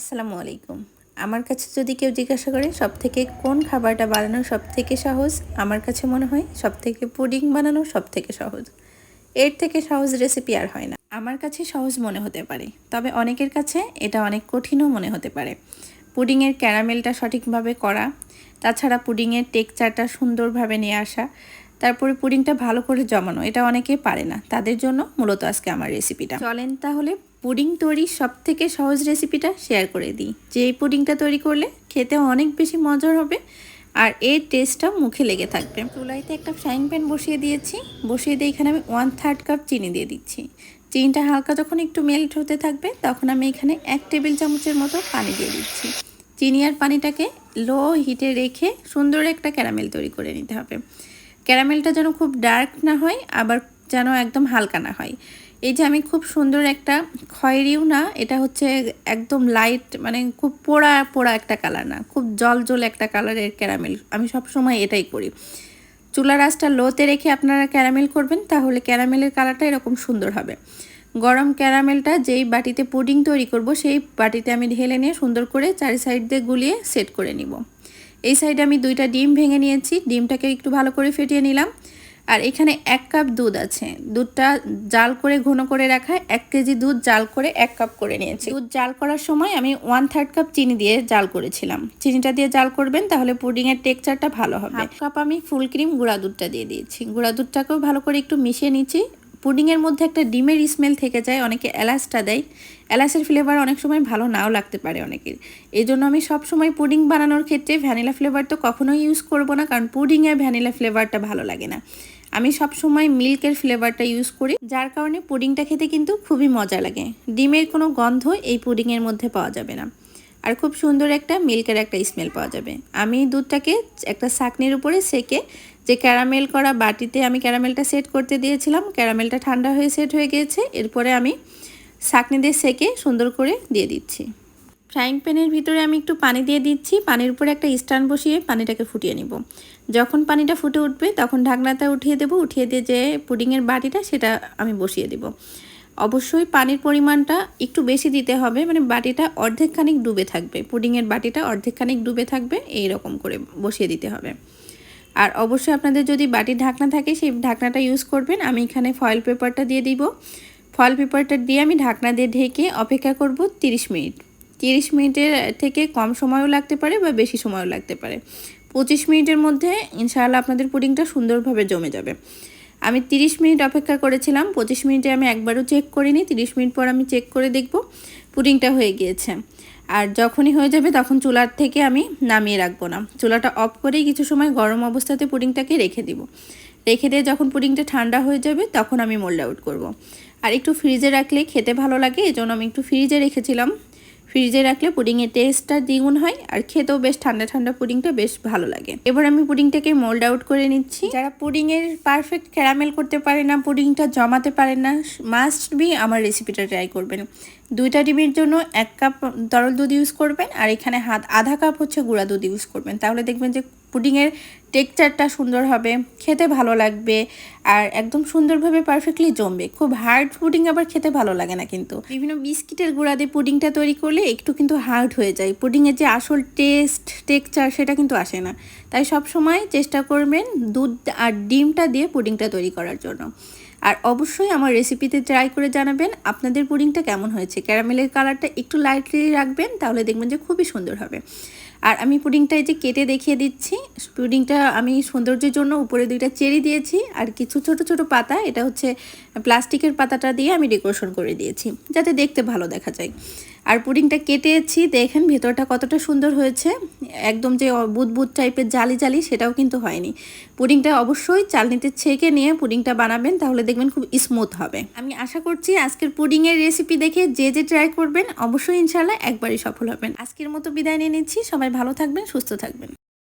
আসসালামু আলাইকুম। আমার কাছে যদি কেউ জিজ্ঞাসা করে সব থেকে কোন খাবারটা বানানো সব থেকে সহজ? আমার কাছে মনে হয় সব থেকে পুডিং বানানো সব থেকে সহজ। এর থেকে সহজ রেসিপি আর হয় না। আমার কাছে সহজ মনে হতে পারে, তবে অনেকের কাছে এটা অনেক কঠিনও মনে হতে পারে। পুডিংয়ের ক্যারামেলটা সঠিকভাবে করা, তাছাড়া পুডিংয়ের টেক্সচারটা সুন্দরভাবে নিয়ে আসা, তারপরে পুডিংটা ভালো করে জমানো, এটা অনেকেই পারে না। তাদের জন্য মূলত আজকে আমার রেসিপিটা চলেন তাহলে পুডিং তৈরির সব থেকে সহজ রেসিপিটা শেয়ার করে দিই। যে এই পুডিংটা তৈরি করলে খেতে অনেক বেশি মজার হবে আর এর টেস্টটা মুখে লেগে থাকবে। চুলাইতে একটা ফ্রাইং প্যান বসিয়ে দিয়েছি। বসিয়ে দিয়ে এখানে আমি ওয়ান থার্ড কাপ চিনি দিয়ে দিচ্ছি। চিনিটা হালকা যখন একটু মেল্ট হতে থাকবে, তখন আমি এখানে এক টেবিল চামচের মতো পানি দিয়ে দিচ্ছি। চিনি আর পানিটাকে লো হিটে রেখে সুন্দর একটা ক্যারামেল তৈরি করে নিতে হবে। ক্যারামেলটা যেন খুব ডার্ক না হয়, আবার যেন একদম হালকা না হয়। এই যে আমি খুব সুন্দর একটা খয়েরিও না, এটা হচ্ছে একদম লাইট মানে খুব পোড়া পোড়া একটা কালার না, খুব জল জল একটা কালারের ক্যারামেল আমি সব সময় এটাই করি। চুলা রাসটা লোতে রেখে আপনারা ক্যারামেল করবেন, তাহলে ক্যারামেলের কালারটা এরকম সুন্দর হবে। গরম ক্যারামেলটা যেই বাটিতে পুডিং তৈরি করব, সেই বাটিতে আমি ঢেলে নিয়ে সুন্দর করে চারি সাইড দিয়ে গুলিয়ে সেট করে নিব। এই সাইডে আমি দুইটা ডিম ভেঙে নিয়েছি, ডিমটাকে একটু ভালো করে ফেটিয়ে নিলাম। আর এখানে এক কাপ দুধ আছে। দুধটা জাল করে ঘন করে রাখা, এক কেজি দুধ জাল করে এক কাপ করে নিয়েছি। দুধ জাল করার সময় আমি ওয়ান থার্ড কাপ চিনি দিয়ে জাল করেছিলাম। চিনিটা দিয়ে জাল করবেন, তাহলে পুডিংয়ের টেক্সচারটা ভালো হবে। কাপ আমি ফুল ক্রিম গুঁড়া দুধটা দিয়ে দিয়েছি। গুঁড়া দুধটাকেও ভালো করে একটু মিশিয়ে নিচ্ছি। পুডিংয়ের মধ্যে একটা ডিমের স্মেল থেকে যায়, অনেকে এলাচটা দেয়। এলাচের ফ্লেভার অনেক সময় ভালো নাও লাগতে পারে অনেকের। এই জন্য আমি সব সময় পুডিং বানানোর ক্ষেত্রে ভ্যানিলা ফ্লেভার তো কখনোই ইউজ করব না, কারণ পুডিংয়ের ভ্যানিলা ফ্লেভারটা ভালো লাগে না। আমি সব সময় মিল্কের ফ্লেভারটা ইউজ করি, যার কারণে পুডিংটা খেতে কিন্তু খুবই মজা লাগে। ডিমের কোনো গন্ধ এই পুডিংয়ের মধ্যে পাওয়া যাবে না। আর খুব সুন্দর একটা মিল্কের একটা স্মেল পাওয়া যাবে। আমি দুধটাকে একটা সাকনির উপরে সেকে, যে ক্যারামেল করা বাটিতে আমি ক্যারামেলটা সেট করতে দিয়েছিলাম ক্যারামেলটা ঠান্ডা হয়ে সেট হয়ে গিয়েছে এরপরে আমি সাকনি দিয়ে সেকে সুন্দর করে দিয়ে দিচ্ছি। ফ্রাইং প্যানের ভিতরে আমি একটু পানি দিয়ে দিচ্ছি। পানির উপরে একটা স্ট্যান্ড বসিয়ে পানিটাকে ফুটিয়ে নিব। যখন পানিটা ফুটে উঠবে, তখন ঢাকনাটা উঠিয়ে দেব। উঠিয়ে দিয়ে যে পুডিংয়ের বাটিটা, সেটা আমি বসিয়ে দেব। অবশ্যই পানির পরিমাণটা একটু বেশি দিতে হবে। মানে বাটিটা অর্ধেকখানিক ডুবে থাকবে। পুডিংয়ের বাটিটা অর্ধেকখানিক ডুবে থাকবে। এই রকম করে বসিয়ে দিতে হবে। আর অবশ্যই আপনাদের যদি বাটির ঢাকনা থাকে, সেই ঢাকনাটা ইউজ করবেন। আমি এখানে ফয়েল পেপারটা দিয়ে দিব। ফয়েল পেপারটা দিয়ে আমি ঢাকনা দিয়ে ঢেকে অপেক্ষা করব 30 মিনিট। তিরিশ মিনিটের থেকে কম সময়ও লাগতে পারে বা বেশি সময়ও লাগতে পারে। পঁচিশ মিনিটের মধ্যে ইনশাআল্লাহ আপনাদের পুডিংটা সুন্দরভাবে জমে যাবে। আমি তিরিশ মিনিট অপেক্ষা করেছিলাম, পঁচিশ মিনিটে আমি একবারও চেক করিনি, তিরিশ মিনিট পর আমি চেক করে দেখব পুডিংটা হয়ে গিয়েছে। আর যখনই হয়ে যাবে তখন চুলার থেকে আমি নামিয়ে রাখব না। চুলাটা অফ করেই কিছু সময় গরম অবস্থাতে পুডিংটাকে রেখে দিব। রেখে দিয়ে যখন পুডিংটা ঠান্ডা হয়ে যাবে তখন আমি মোল্ড আউট করব। আর একটু ফ্রিজে রাখলে খেতে ভালো লাগে, এজন্য আমি একটু ফ্রিজে রেখেছিলাম ফ্রিজে রাখলে পুডিংয়ের টেস্টটা দ্বিগুণ হয় আর খেতেও বেশ ঠান্ডা ঠান্ডা পুডিংটা বেশ ভালো লাগে। এবার আমি পুডিংটাকে মোল্ড আউট করে নিচ্ছি। যারা পুডিংয়ের পারফেক্ট ক্যারামেল করতে পারে না, পুডিংটা জমাতে পারে না মাস্ট বি আমার রেসিপিটা ট্রাই করবেন। দুইটা ডিমের জন্য এক কাপ তরল দুধ ইউজ করবেন, আর এখানে হাত, আধা কাপ হচ্ছে গুঁড়া দুধ ইউজ করবেন। তাহলে দেখবেন যে পুডিংয়ের টেক্সচারটা সুন্দর হবে, খেতে ভালো লাগবে, আর একদম সুন্দরভাবে পারফেক্টলি জমবে। খুব হার্ড পুডিং আবার খেতে ভালো লাগে না কিন্তু। বিভিন্ন বিস্কিটের গুঁড়া দিয়ে পুডিংটা তৈরি করলে একটু কিন্তু হার্ড হয়ে যায়। পুডিংয়ের যে আসল টেস্ট টেক্সচার সেটা কিন্তু আসে না। তাই সব সময় চেষ্টা করবেন দুধ আর ডিমটা দিয়ে পুডিংটা তৈরি করার জন্য। আর অবশ্যই আমার রেসিপিতে ট্রাই করে জানাবেন আপনাদের পুডিংটা কেমন হয়েছে। ক্যারামেলের কালারটা একটু লাইটলি রাখবেন, তাহলে দেখবেন যে খুবই সুন্দর হবে। আর আমি পুডিংটা এই যে কেটে দেখিয়ে দিচ্ছি, পুডিংটা আমি সৌন্দর্যের জন্য উপরে দুইটা চেরি দিয়েছি, আর কিছু ছোট ছোট পাতা, এটা হচ্ছে প্লাস্টিকের পাতাটা দিয়ে আমি ডেকোরেশন করে দিয়েছি, যাতে দেখতে ভালো দেখা যায়। আর পুডিংটা কেটেছি, দেখেন ভেতরটা কতটা সুন্দর হয়েছে। একদম যে বুদবুদ টাইপের জালি জালি সেটাও কিন্তু হয়নি। পুডিংটা অবশ্যই চালনিতে ছেঁকে নিয়ে পুডিংটা বানাবেন, তাহলে দেখবেন খুব স্মুথ হবে। আমি আশা করছি আজকের পুডিংয়ের রেসিপি দেখে যে যে ট্রাই করবেন, অবশ্যই ইনশাল্লাহ একবারই সফল হবেন। আজকের মতো বিদায় নিয়ে নিচ্ছি, সবাই ভালো থাকবেন, সুস্থ থাকবেন।